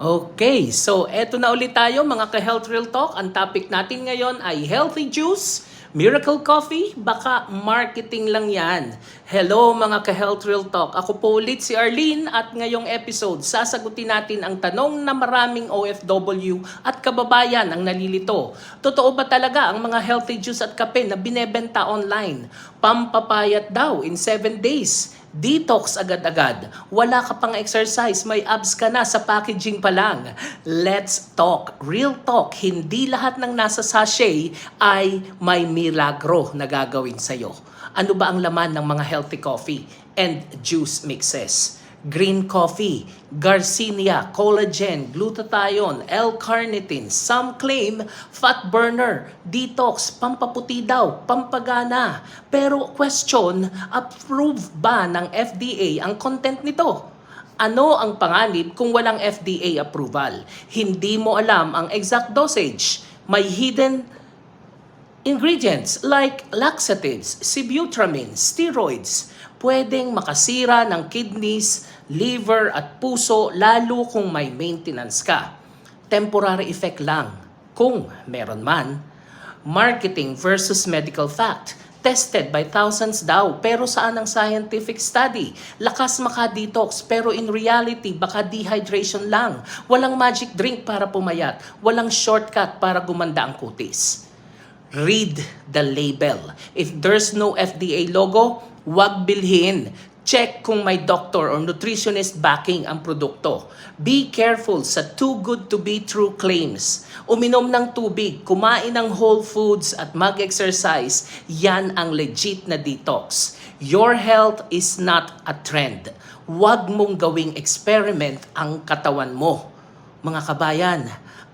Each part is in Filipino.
Okay, so eto na ulit tayo mga ka-Health Real Talk. Ang topic natin ngayon ay healthy juice, miracle coffee, baka marketing lang yan. Hello mga ka-Health Real Talk. Ako po ulit si Arlene at ngayong episode sasagutin natin ang tanong na maraming OFW at kababayan ang nalilito. Totoo ba talaga ang mga healthy juice at kape na binebenta online? Pampapayat daw in 7 days. Detox agad-agad. Wala ka pang exercise, may abs ka na sa packaging pa lang. Let's talk. Real talk. Hindi lahat ng nasa sachet ay may milagro na gagawin sa'yo. Ano ba ang laman ng mga healthy coffee and juice mixes? Green coffee, Garcinia, collagen, glutathione, L-carnitine. Some claim fat burner, detox, pampaputi daw, pampagana. Pero question, approve ba ng FDA ang content nito? Ano ang panganib kung walang FDA approval? Hindi mo alam ang exact dosage. May hidden ingredients like laxatives, sibutramine, steroids, pwedeng makasira ng kidneys, liver at puso lalo kung may maintenance ka. Temporary effect lang, kung meron man. Marketing versus medical fact. Tested by thousands daw, pero saan ang scientific study? Lakas maka-detox, pero in reality, baka dehydration lang. Walang magic drink para pumayat. Walang shortcut para gumanda ang kutis read the label. If there's no FDA logo, wag bilhin. Check kung may doctor or nutritionist backing ang produkto. Be careful sa too good to be true claims. Uminom ng tubig, kumain ng whole foods at mag-exercise, yan ang legit na detox. Your health is not a trend. Huwag mong gawing experiment ang katawan mo. Mga kabayan,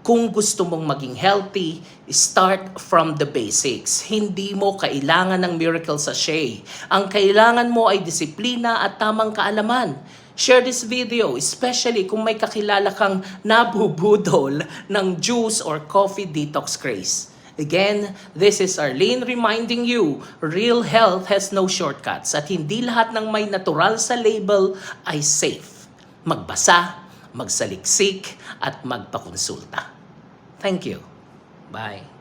kung gusto mong maging healthy, start from the basics. Hindi mo kailangan ng miracle sachet. Ang kailangan mo ay disiplina at tamang kaalaman. Share this video, especially kung may kakilala kang nabubudol ng juice or coffee detox craze. Again, this is Arlene reminding you, real health has no shortcuts at hindi lahat ng may natural sa label ay safe. Magbasa, magsaliksik, at magpakonsulta. Thank you. Bye.